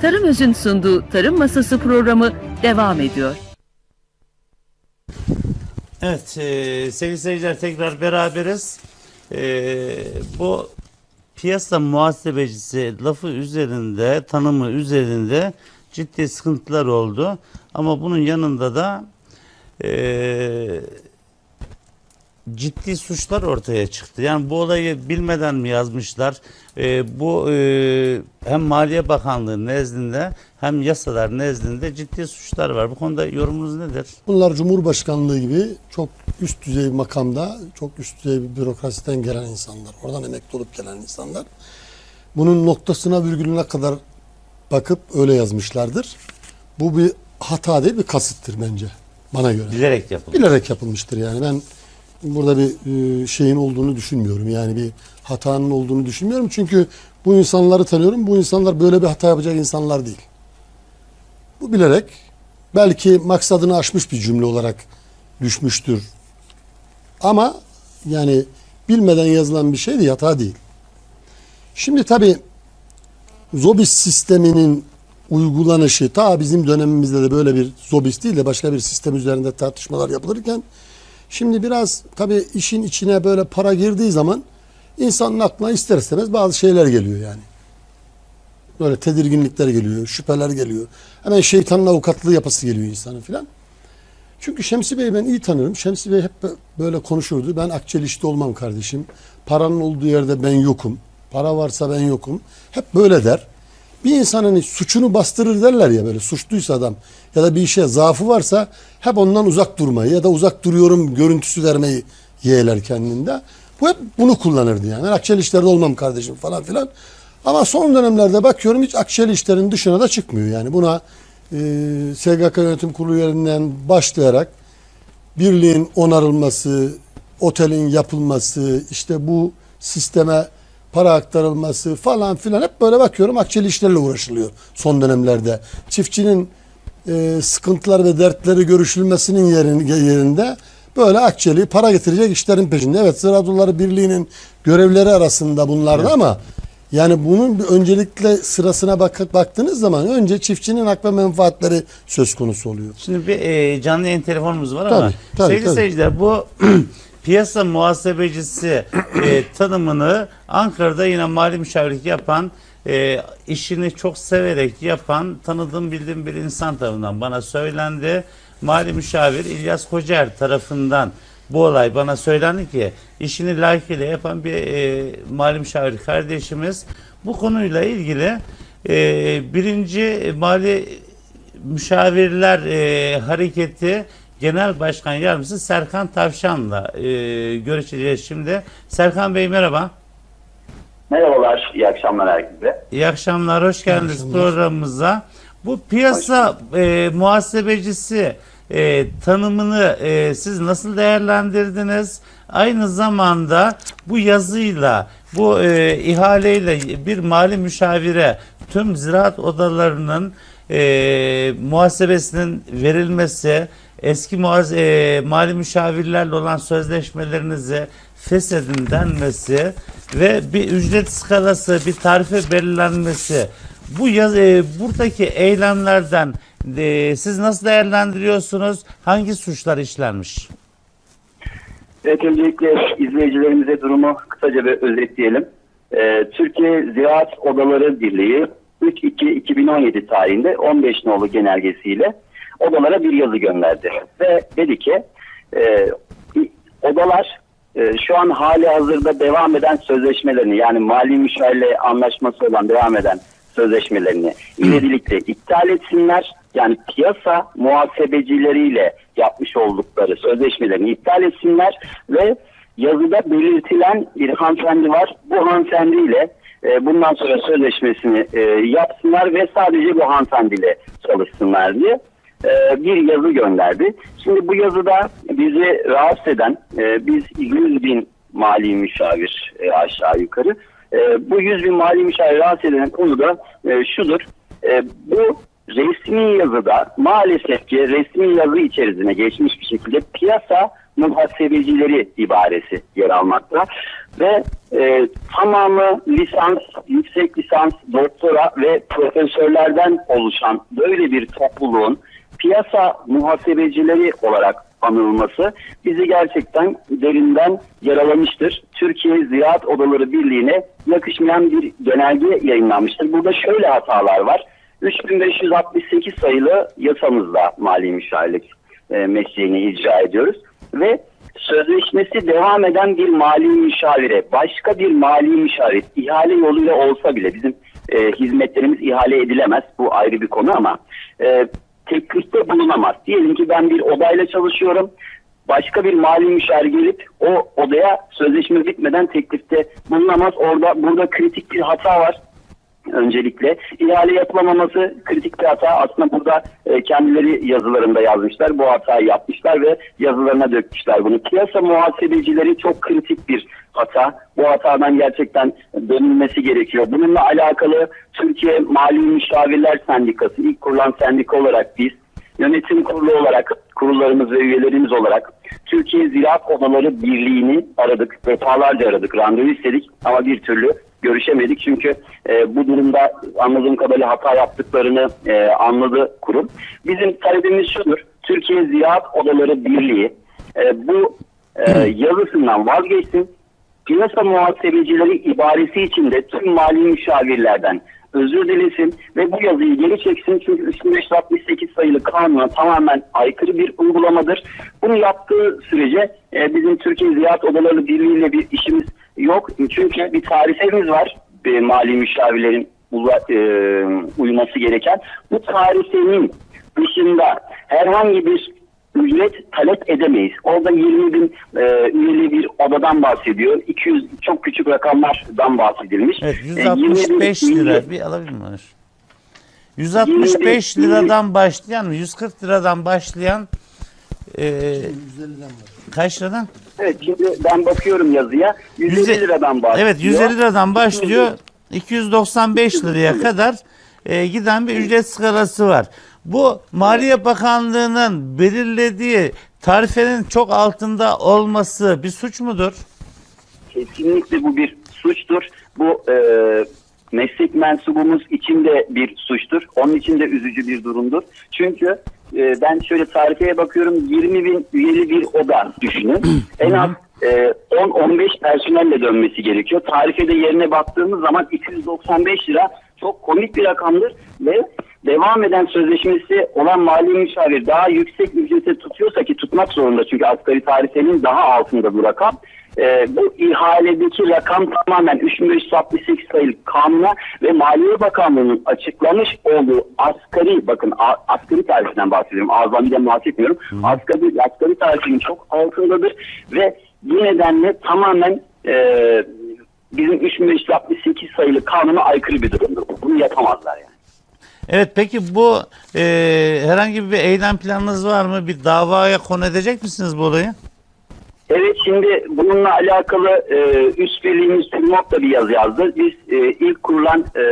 Tarım Öz'ün sunduğu Tarım Masası programı devam ediyor. Evet e, sevgili seyirciler tekrar beraberiz. E, bu piyasa muhasebecisi lafı üzerinde, tanımı üzerinde ciddi sıkıntılar oldu. Ama bunun yanında da e, ciddi suçlar ortaya çıktı. Yani bu olayı bilmeden mi yazmışlar? E, bu e, hem Maliye Bakanlığı nezdinde hem yasalar nezdinde ciddi suçlar var. Bu konuda yorumunuz nedir? Bunlar Cumhurbaşkanlığı gibi çok üst düzey bir makamda, çok üst düzey bir bürokrasiden gelen insanlar. Oradan emekli olup gelen insanlar. Bunun noktasına virgülüne kadar bakıp öyle yazmışlardır. Bu bir hata değil bir kasıttır bence bana göre. Bilerek yapıldı. Bilerek yapılmıştır yani. Ben burada bir e, şeyin olduğunu düşünmüyorum. Yani bir hatanın olduğunu düşünmüyorum. Çünkü bu insanları tanıyorum. Bu insanlar böyle bir hata yapacak insanlar değil. Bu bilerek belki maksadını aşmış bir cümle olarak düşmüştür. Ama yani bilmeden yazılan bir şey de hata değil. Şimdi tabii Zobis sisteminin uygulanışı ta bizim dönemimizde de böyle bir Zobis değil de başka bir sistem üzerinde tartışmalar yapılırken şimdi biraz tabii işin içine böyle para girdiği zaman insanın aklına ister istemez bazı şeyler geliyor yani. Böyle tedirginlikler geliyor, şüpheler geliyor. Hemen şeytanın avukatlığı yapası geliyor insanın filan. Çünkü Şemsi Bey'i ben iyi tanırım. Şemsi Bey hep böyle konuşurdu. Ben akçelişte olmam kardeşim. Paranın olduğu yerde ben yokum. Para varsa ben yokum. Hep böyle der. Bir insanın suçunu bastırır derler ya böyle suçluysa adam ya da bir işe zaafı varsa hep ondan uzak durmayı ya da uzak duruyorum görüntüsü vermeyi yeğler kendinde. Bu hep bunu kullanırdı yani. Ben akçeli işlerde olmam kardeşim falan filan. Ama son dönemlerde bakıyorum hiç akçeli işlerin dışına da çıkmıyor. Yani buna e, SGK Yönetim Kurulu üzerinden başlayarak birliğin onarılması, otelin yapılması, işte bu sisteme para aktarılması falan filan hep böyle bakıyorum akçeli işlerle uğraşılıyor son dönemlerde. Çiftçinin e, sıkıntılar ve dertleri görüşülmesinin yerin, yerinde böyle akçeli para getirecek işlerin peşinde. Evet Ziraatulları Birliği'nin görevleri arasında bunlardı ama yani bunun bir öncelikle sırasına bak baktığınız zaman önce çiftçinin hak ve menfaatleri söz konusu oluyor. Şimdi bir e, canlı yayın telefonumuz var ama Tabii, tabii, sevgili tabii. seyirciler bu piyasa muhasebecisi e, tanımını Ankara'da yine mali müşavirlik yapan e, işini çok severek yapan tanıdığım bildiğim bir insan tarafından bana söylendi. Mali müşavir İlyas Kocer tarafından bu olay bana söylendi ki işini layıkıyla yapan bir e, mali müşavir kardeşimiz bu konuyla ilgili e, birinci mali Müşavirler e, Hareketi Genel Başkan Yardımcısı Serkan Tavşan'la e, görüşeceğiz şimdi. Serkan Bey merhaba. Merhabalar, iyi akşamlar herkese. İyi akşamlar, hoş geldiniz akşamlar. programımıza. Bu piyasa e, muhasebecisi e, tanımını e, siz nasıl değerlendirdiniz? Aynı zamanda bu yazıyla, bu e, ihaleyle bir mali müşavire tüm ziraat odalarının e, muhasebesinin verilmesi, eski muhas- e, mali müşavirlerle olan sözleşmelerinizi feshedin denmesi ve bir ücret skalası, bir tarife belirlenmesi. Bu yaz, e, buradaki eylemlerden e, siz nasıl değerlendiriyorsunuz? Hangi suçlar işlenmiş? Evet, öncelikle izleyicilerimize durumu kısaca bir özetleyelim. Ee, Türkiye Ziraat Odaları Birliği 3-2-2017 tarihinde 15 nolu genelgesiyle odalara bir yazı gönderdi. Ve dedi ki e, odalar e, şu an hali hazırda devam eden sözleşmelerini yani mali müşavirle anlaşması olan devam eden sözleşmelerini ivedilikle iptal etsinler. Yani piyasa muhasebecileriyle yapmış oldukları sözleşmelerini iptal etsinler ve yazıda belirtilen bir hanımefendi var. Bu hanımefendiyle e, bundan sonra sözleşmesini e, yapsınlar ve sadece bu hanımefendiyle çalışsınlar diye bir yazı gönderdi. Şimdi bu yazıda bizi rahatsız eden e, biz 100 bin mali müşavir e, aşağı yukarı e, bu 100 bin mali müşavir rahatsız eden konu da e, şudur. E, bu resmi yazıda maalesef ki resmi yazı içerisine geçmiş bir şekilde piyasa muhasebecileri ibaresi yer almakta. Ve e, tamamı lisans, yüksek lisans, doktora ve profesörlerden oluşan böyle bir topluluğun piyasa muhasebecileri olarak anılması bizi gerçekten derinden yaralamıştır. Türkiye Ziraat Odaları Birliği'ne yakışmayan bir genelge yayınlanmıştır. Burada şöyle hatalar var. 3568 sayılı yasamızda mali müşavirlik e, mesleğini icra ediyoruz ve sözleşmesi devam eden bir mali müşavire başka bir mali müşavir ihale yoluyla olsa bile bizim e, hizmetlerimiz ihale edilemez. Bu ayrı bir konu ama e, teklifte bulunamaz. Diyelim ki ben bir odayla çalışıyorum. Başka bir mali müşavir gelip o odaya sözleşme bitmeden teklifte bulunamaz. Orada burada kritik bir hata var öncelikle. ihale yapılamaması kritik bir hata. Aslında burada e, kendileri yazılarında yazmışlar. Bu hatayı yapmışlar ve yazılarına dökmüşler bunu. Piyasa muhasebecileri çok kritik bir hata. Bu hatadan gerçekten dönülmesi gerekiyor. Bununla alakalı Türkiye Mali Müşavirler Sendikası ilk kurulan sendika olarak biz yönetim kurulu olarak kurullarımız ve üyelerimiz olarak Türkiye Ziraat Odaları Birliği'ni aradık. Defalarca aradık. Randevu istedik ama bir türlü görüşemedik. Çünkü e, bu durumda anladığım kadarıyla hata yaptıklarını e, anladı kurum. Bizim talebimiz şudur. Türkiye Ziraat Odaları Birliği e, bu e, yazısından vazgeçsin. Piyasa muhasebecileri ibaresi içinde tüm mali müşavirlerden özür dilesin ve bu yazıyı geri çeksin çünkü 3568 sayılı kanuna tamamen aykırı bir uygulamadır. Bunu yaptığı sürece e, bizim Türkiye Ziraat Odaları Birliği ile bir işimiz yok. Çünkü bir tarifemiz var e, mali müşavirlerin e, uyması gereken. Bu tarifenin dışında herhangi bir ücret talep edemeyiz. Orada 20 bin e, üyeli bir odadan bahsediyor. 200 çok küçük rakamlardan bahsedilmiş. Evet E, 20 bin 165 üyeli- lira. Bir alabilir miyim Onur? 165 liradan başlayan mı? 140 liradan başlayan e, 150'den var. kaç liradan? Evet şimdi ben bakıyorum yazıya. 150 Yüze- liradan bahsediyor. Evet 150 liradan başlıyor. 295 liraya kadar e, giden bir ücret skalası var. Bu Maliye Bakanlığı'nın belirlediği tarifenin çok altında olması bir suç mudur? Kesinlikle bu bir suçtur. Bu e, meslek mensubumuz için de bir suçtur. Onun için de üzücü bir durumdur. Çünkü e, ben şöyle tarifeye bakıyorum 20 bin üyeli bir oda düşünün. en az e, 10-15 personelle dönmesi gerekiyor. Tarifede yerine baktığımız zaman 295 lira çok komik bir rakamdır ve devam eden sözleşmesi olan mali müşavir daha yüksek ücrete tutuyorsa ki tutmak zorunda çünkü asgari tarifenin daha altında bu rakam. Ee, bu ihaledeki rakam tamamen 3568 sayılı kanuna ve Maliye Bakanlığı'nın açıklamış olduğu asgari bakın a- asgari tarifinden bahsediyorum. Azami'den bahsetmiyorum. Asgari, asgari tarifinin çok altındadır ve bu nedenle tamamen e, bizim 3568 sayılı kanuna aykırı bir durumdur. Bunu yapamazlar yani. Evet peki bu e, herhangi bir eylem planınız var mı? Bir davaya konu edecek misiniz bu olayı? Evet şimdi bununla alakalı e, üst birliğimiz TÜRMOK da bir yazı yazdı. Biz e, ilk kurulan e,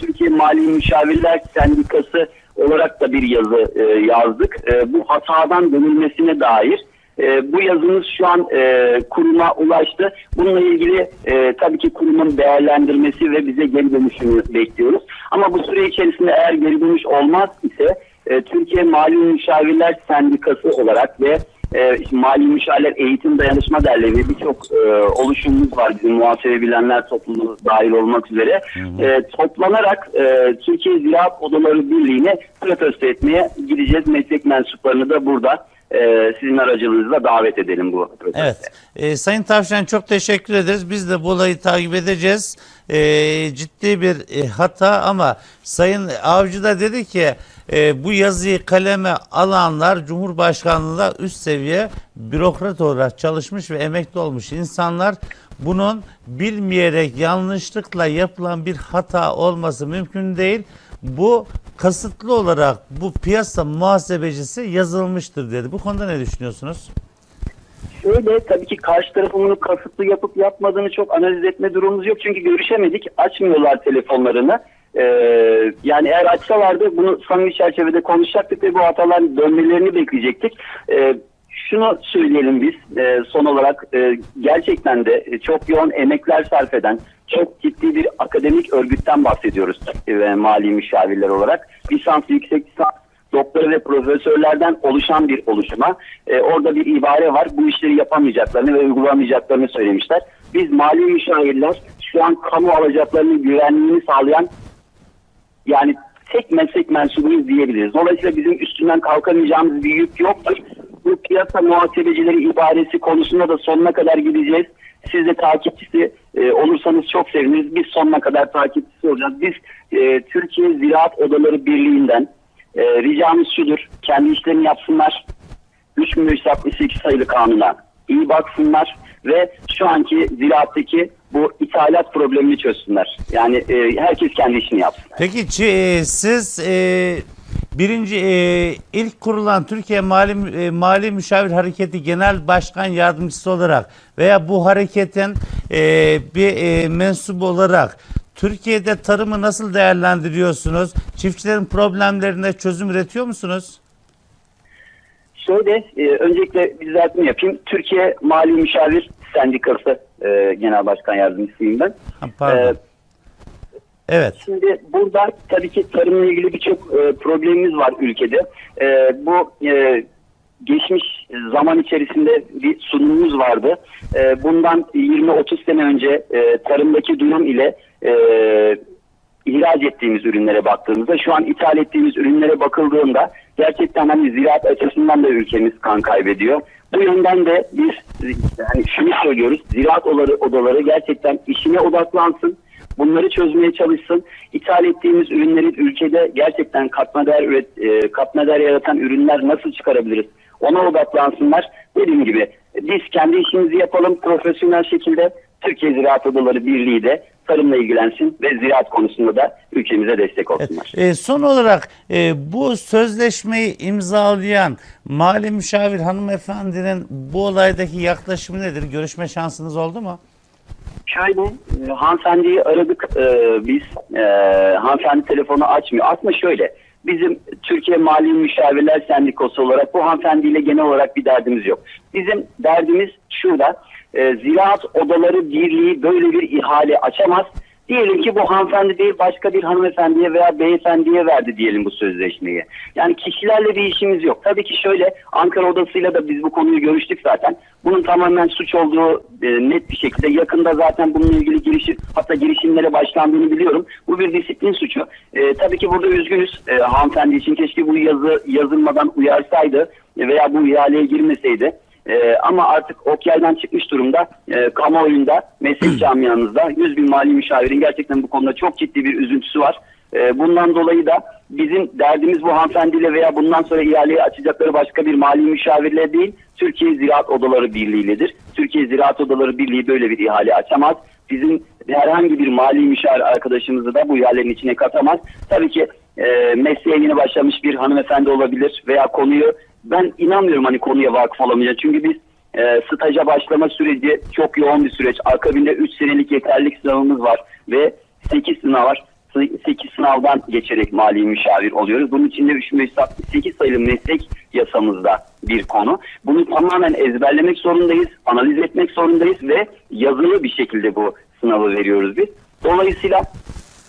Türkiye Mali Müşavirler Sendikası olarak da bir yazı e, yazdık. E, bu hatadan dönülmesine dair. E, bu yazımız şu an e, kuruma ulaştı. Bununla ilgili e, tabii ki kurumun değerlendirmesi ve bize geri dönüşünü bekliyoruz. Ama bu süre içerisinde eğer geri dönüş olmaz ise e, Türkiye Mali Müşavirler Sendikası olarak ve e, Mali Müşavirler Eğitim Dayanışma Derneği ve birçok e, oluşumumuz var bizim muhasebe bilenler topluluğu dahil olmak üzere. E, toplanarak e, Türkiye Ziraat Odaları Birliği'ne protesto etmeye gideceğiz. Meslek mensuplarını da burada e, sizin aracılığınızla davet edelim bu protestoya. Evet. E, Sayın Tavşan çok teşekkür ederiz. Biz de bu olayı takip edeceğiz. E, ciddi bir e, hata ama Sayın Avcı da dedi ki e, bu yazıyı kaleme alanlar Cumhurbaşkanlığında üst seviye bürokrat olarak çalışmış ve emekli olmuş insanlar. Bunun bilmeyerek yanlışlıkla yapılan bir hata olması mümkün değil. Bu kasıtlı olarak bu piyasa muhasebecisi yazılmıştır dedi. Bu konuda ne düşünüyorsunuz? Şöyle tabii ki karşı tarafın bunu kasıtlı yapıp yapmadığını çok analiz etme durumumuz yok. Çünkü görüşemedik. Açmıyorlar telefonlarını. Ee, yani eğer açsalardı bunu samimi çerçevede konuşacaktık ve bu hataların dönmelerini bekleyecektik. Ee, şunu söyleyelim biz e, son olarak e, gerçekten de çok yoğun emekler sarf eden çok ciddi bir akademik örgütten bahsediyoruz e, mali müşavirler olarak. Lisans, yüksek lisans, doktora ve profesörlerden oluşan bir oluşuma. E, orada bir ibare var. Bu işleri yapamayacaklarını ve uygulamayacaklarını söylemişler. Biz mali müşavirler şu an kamu alacaklarının güvenliğini sağlayan yani tek meslek mensubuyuz diyebiliriz. Dolayısıyla bizim üstünden kalkamayacağımız bir yük yoktur. Bu piyasa muhasebecileri ibaresi konusunda da sonuna kadar gideceğiz. Siz de takipçisi e, olursanız çok seviniriz. Biz sonuna kadar takipçisi olacağız. Biz e, Türkiye Ziraat Odaları Birliği'nden e, ricamız şudur. Kendi işlerini yapsınlar. 3368 sayılı kanuna iyi baksınlar ve şu anki ziraattaki bu ithalat problemini çözsünler. Yani e, herkes kendi işini yapsın. Peki e, siz e, birinci e, ilk kurulan Türkiye Mali e, Mali Müşavir Hareketi Genel Başkan Yardımcısı olarak veya bu hareketin e, bir e, mensubu olarak Türkiye'de tarımı nasıl değerlendiriyorsunuz? Çiftçilerin problemlerine çözüm üretiyor musunuz? Şöyle e, öncelikle bir düzeltme yapayım. Türkiye Mali Müşavir Sendikası e, Genel Başkan Yardımcısıyım ben. Ha, pardon. E, evet. Şimdi burada tabii ki tarımla ilgili birçok e, problemimiz var ülkede. E, bu e, geçmiş zaman içerisinde bir sunumumuz vardı. E, bundan 20-30 sene önce e, tarımdaki durum ile e, ihraç ettiğimiz ürünlere baktığımızda şu an ithal ettiğimiz ürünlere bakıldığında gerçekten hani ziraat açısından da ülkemiz kan kaybediyor. Bu yönden de biz hani şunu söylüyoruz. Ziraat odaları, odaları gerçekten işine odaklansın. Bunları çözmeye çalışsın. İthal ettiğimiz ürünleri ülkede gerçekten katma değer, üret, e, katma değer yaratan ürünler nasıl çıkarabiliriz? Ona odaklansınlar. Dediğim gibi biz kendi işimizi yapalım profesyonel şekilde. Türkiye Ziraat Odaları Birliği de tarımla ilgilensin ve ziraat konusunda da ülkemize destek olsunlar. E, son olarak e, bu sözleşmeyi imzalayan mali müşavir hanımefendinin bu olaydaki yaklaşımı nedir? Görüşme şansınız oldu mu? Şöyle e, hanımefendiyi aradık e, biz. E, hanımefendi telefonu açmıyor. Aslında şöyle bizim Türkiye Mali Müşavirler Sendikası olarak bu hanımefendiyle genel olarak bir derdimiz yok. Bizim derdimiz şurada. E, Ziraat Odaları Birliği böyle bir ihale açamaz. Diyelim ki bu hanımefendi değil başka bir hanımefendiye veya beyefendiye verdi diyelim bu sözleşmeyi. Yani kişilerle bir işimiz yok. Tabii ki şöyle Ankara Odası'yla da biz bu konuyu görüştük zaten. Bunun tamamen suç olduğu e, net bir şekilde yakında zaten bununla ilgili girişim hatta girişimlere başlandığını biliyorum. Bu bir disiplin suçu. E, tabii ki burada üzgünüz e, hanımefendi için keşke bu yazı yazılmadan uyarsaydı veya bu ihaleye girmeseydi. Ee, ama artık ok yaydan çıkmış durumda. Ee, kamuoyunda, meslek camiamızda 100 bin mali müşavirin gerçekten bu konuda çok ciddi bir üzüntüsü var. Ee, bundan dolayı da bizim derdimiz bu hanımefendiyle veya bundan sonra ihaleyi açacakları başka bir mali müşavirle değil, Türkiye Ziraat Odaları Birliği'ledir. Türkiye Ziraat Odaları Birliği böyle bir ihale açamaz. Bizim herhangi bir mali müşavir arkadaşımızı da bu ihalenin içine katamaz. Tabii ki e, mesleğe yeni başlamış bir hanımefendi olabilir veya konuyu ben inanmıyorum hani konuya vakıf olamayacak. Çünkü biz e, staja başlama süreci çok yoğun bir süreç. Akabinde 3 senelik yeterlilik sınavımız var ve 8 sınav var. 8 sınavdan geçerek mali müşavir oluyoruz. Bunun içinde 3568 sayılı meslek yasamızda bir konu. Bunu tamamen ezberlemek zorundayız, analiz etmek zorundayız ve yazılı bir şekilde bu sınavı veriyoruz biz. Dolayısıyla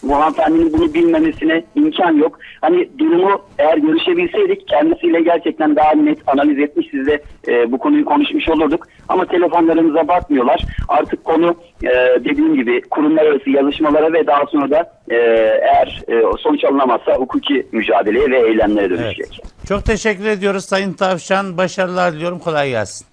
bu hanımefendinin bunu bilmemesine imkan yok. Hani durumu eğer görüşebilseydik kendisiyle gerçekten daha net analiz etmiş sizle e, bu konuyu konuşmuş olurduk. Ama telefonlarımıza bakmıyorlar. Artık konu e, dediğim gibi kurumlar arası yazışmalara ve daha sonra da e, eğer e, sonuç alınamazsa hukuki mücadeleye ve eylemlere dönüşecek. Çok teşekkür ediyoruz Sayın Tavşan. Başarılar diliyorum. Kolay gelsin.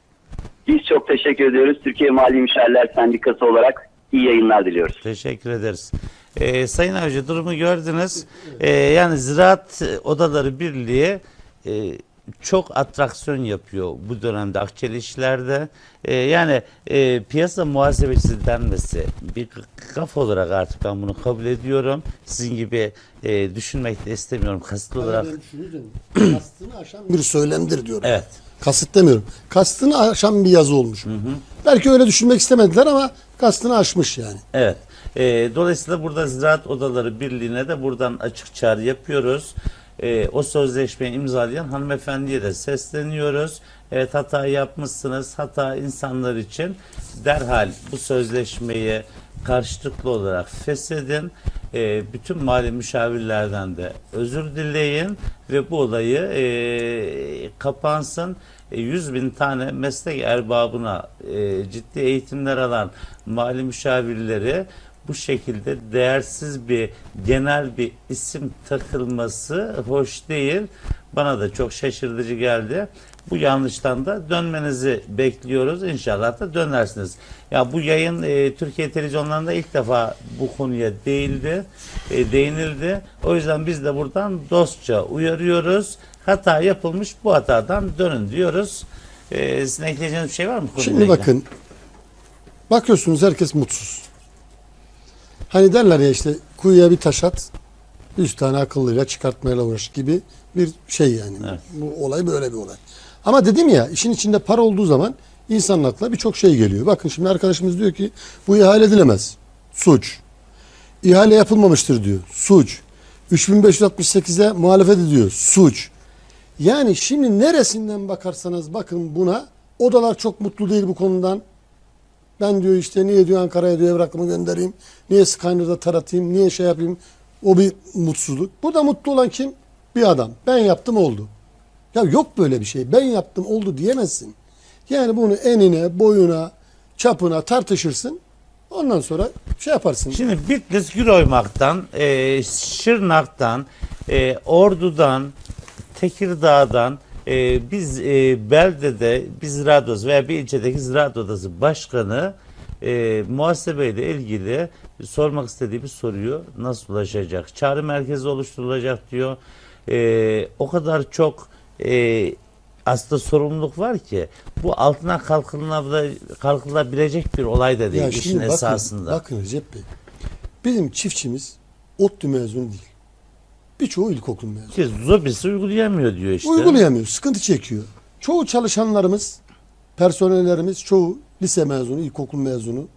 Biz çok teşekkür ediyoruz. Türkiye Mali Müşavirler Sendikası olarak iyi yayınlar diliyoruz. Teşekkür ederiz. Ee, Sayın Avcı durumu gördünüz. Ee, yani Ziraat Odaları Birliği e, çok atraksiyon yapıyor bu dönemde akçeli işlerde. Ee, yani e, piyasa muhasebecisi denmesi bir gaf olarak artık ben bunu kabul ediyorum. Sizin gibi e, düşünmek de istemiyorum kasıtlı olarak. Ben. Kastını aşan bir söylemdir diyorum. Evet. Kasıt demiyorum. Kastını aşan bir yazı olmuş. Belki öyle düşünmek istemediler ama kastını aşmış yani. Evet. Ee, dolayısıyla burada Ziraat Odaları Birliği'ne de buradan açık çağrı yapıyoruz. E, o sözleşmeyi imzalayan hanımefendiye de sesleniyoruz. Evet hata yapmışsınız. Hata insanlar için derhal bu sözleşmeyi karşılıklı olarak feshedin. E, bütün mali müşavirlerden de özür dileyin ve bu olayı e, kapansın. E, 100 bin tane meslek erbabına e, ciddi eğitimler alan mali müşavirleri bu şekilde değersiz bir genel bir isim takılması hoş değil. Bana da çok şaşırtıcı geldi. Bu yanlıştan da dönmenizi bekliyoruz. İnşallah da dönersiniz. Ya bu yayın e, Türkiye televizyonlarında ilk defa bu konuya değildi, e, değinildi. O yüzden biz de buradan dostça uyarıyoruz. Hata yapılmış bu hatadan dönün diyoruz. E, sizin ekleyeceğiniz bir şey var mı? Şimdi bakın. Bakıyorsunuz herkes mutsuz. Hani derler ya işte kuyuya bir taş at. Yüz tane akıllıyla çıkartmayla uğraş gibi bir şey yani. Evet. Bu olay böyle bir olay. Ama dedim ya işin içinde para olduğu zaman insanın aklına birçok şey geliyor. Bakın şimdi arkadaşımız diyor ki bu ihale edilemez. Suç. İhale yapılmamıştır diyor. Suç. 3568'e muhalefet ediyor. Suç. Yani şimdi neresinden bakarsanız bakın buna odalar çok mutlu değil bu konudan. Ben diyor işte niye diyor Ankara'ya diyor evrakımı göndereyim. Niye Skyner'da taratayım. Niye şey yapayım. O bir mutsuzluk. Burada mutlu olan kim? Bir adam. Ben yaptım oldu. Ya yok böyle bir şey. Ben yaptım oldu diyemezsin. Yani bunu enine, boyuna, çapına tartışırsın. Ondan sonra şey yaparsın. Şimdi Bitlis Güroymak'tan, e, Şırnak'tan, e, Ordu'dan, Tekirdağ'dan e, biz e, beldede bir ziraat odası veya bir ilçedeki ziraat odası başkanı e, muhasebeyle ilgili sormak istediği bir soruyu nasıl ulaşacak? Çağrı merkezi oluşturulacak diyor. E, o kadar çok e, aslında sorumluluk var ki bu altına kalkılabile- kalkılabilecek bir olay da değil Ya işin bakın, esasında. bakın Recep Bey. Bizim çiftçimiz ODTÜ mezunu değil. Birçoğu ilkokul mezunu. Ki Zobis'i uygulayamıyor diyor işte. Uygulayamıyor, sıkıntı çekiyor. Çoğu çalışanlarımız, personellerimiz çoğu lise mezunu, ilkokul mezunu,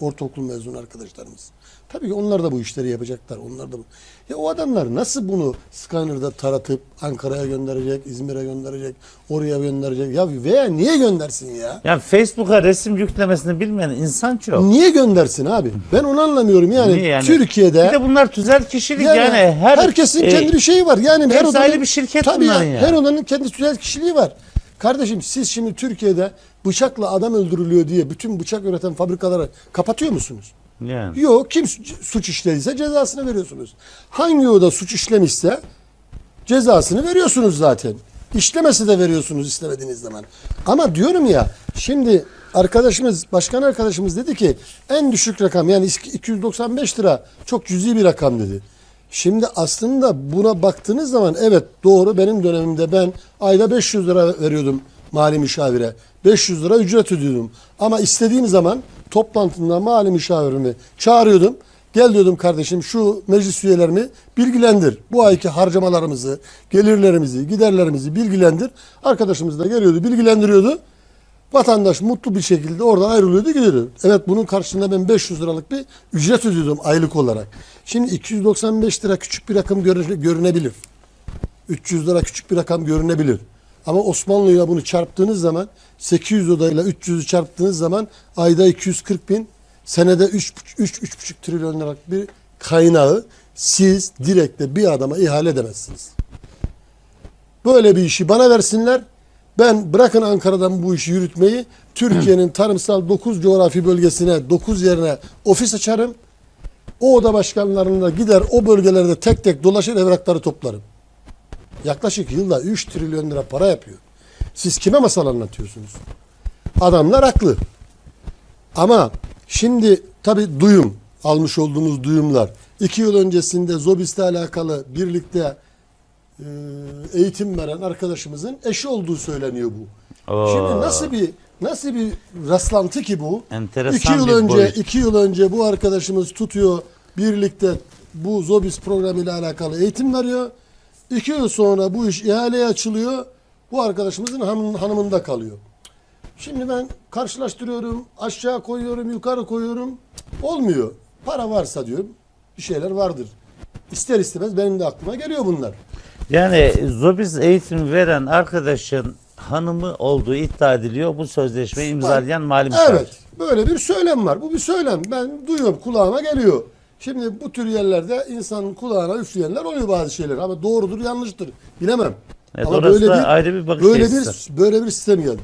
ortaokul mezunu arkadaşlarımız. Tabii ki onlar da bu işleri yapacaklar. Onlar da bu. Ya o adamlar nasıl bunu scanner'da taratıp Ankara'ya gönderecek, İzmir'e gönderecek, oraya gönderecek? Ya veya niye göndersin ya? Yani Facebook'a resim yüklemesini bilmeyen insan çok. Niye göndersin abi? Ben onu anlamıyorum. Yani, Niye yani? Türkiye'de Bir de bunlar tüzel kişilik yani, yani, her herkesin e, kendi bir şeyi var. Yani her odanın bir şirket tabii ya, ya. her odanın kendi tüzel kişiliği var. Kardeşim siz şimdi Türkiye'de bıçakla adam öldürülüyor diye bütün bıçak üreten fabrikaları kapatıyor musunuz? yani. Yok kim su- suç işlediyse cezasını veriyorsunuz. Hangi oda suç işlemişse cezasını veriyorsunuz zaten. İşlemesi de veriyorsunuz istemediğiniz zaman. Ama diyorum ya şimdi arkadaşımız başkan arkadaşımız dedi ki en düşük rakam yani 295 lira çok cüzi bir rakam dedi. Şimdi aslında buna baktığınız zaman evet doğru benim dönemimde ben ayda 500 lira veriyordum mali müşavire. 500 lira ücret ödüyordum. Ama istediğim zaman toplantımda mali müşavirimi çağırıyordum. Gel diyordum kardeşim şu meclis üyelerimi bilgilendir. Bu ayki harcamalarımızı, gelirlerimizi, giderlerimizi bilgilendir. Arkadaşımız da geliyordu, bilgilendiriyordu. Vatandaş mutlu bir şekilde oradan ayrılıyordu gidiyordu. Evet bunun karşılığında ben 500 liralık bir ücret ödüyordum aylık olarak. Şimdi 295 lira küçük bir rakam görüne- görünebilir. 300 lira küçük bir rakam görünebilir. Ama Osmanlı'yla bunu çarptığınız zaman 800 odayla 300'ü çarptığınız zaman ayda 240 bin senede 3-3,5 trilyon liralık bir kaynağı siz direkte bir adama ihale edemezsiniz. Böyle bir işi bana versinler. Ben bırakın Ankara'dan bu işi yürütmeyi. Türkiye'nin tarımsal 9 coğrafi bölgesine 9 yerine ofis açarım. O oda başkanlarına gider o bölgelerde tek tek dolaşır evrakları toplarım. Yaklaşık yılda 3 trilyon lira para yapıyor. Siz kime masal anlatıyorsunuz? Adamlar haklı. Ama şimdi tabi duyum, almış olduğumuz duyumlar. iki yıl öncesinde Zobis'le alakalı birlikte e, eğitim veren arkadaşımızın eşi olduğu söyleniyor bu. Oo. Şimdi nasıl bir nasıl bir rastlantı ki bu? Enteresan iki yıl önce boyut. iki yıl önce bu arkadaşımız tutuyor birlikte bu Zobis programıyla alakalı eğitim veriyor. İki yıl sonra bu iş ihaleye açılıyor. Bu arkadaşımızın hanım- hanımında kalıyor. Şimdi ben karşılaştırıyorum, aşağı koyuyorum, yukarı koyuyorum. Olmuyor. Para varsa diyorum, bir şeyler vardır. İster istemez benim de aklıma geliyor bunlar. Yani Zobis eğitim veren arkadaşın hanımı olduğu iddia ediliyor. Bu sözleşmeyi imzalayan Mali Müşavir. Evet. Böyle bir söylem var. Bu bir söylem. Ben duyuyorum kulağıma geliyor. Şimdi bu tür yerlerde insanın kulağına üfleyenler oluyor bazı şeyler ama doğrudur yanlıştır bilemem. Evet, orası da ayrı bir bakış böyle bir böyle bir sistem geldi.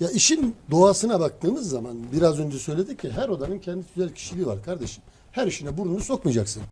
Ya işin doğasına baktığımız zaman biraz önce söyledik ki her odanın kendi tüzel kişiliği var kardeşim. Her işine burnunu sokmayacaksın.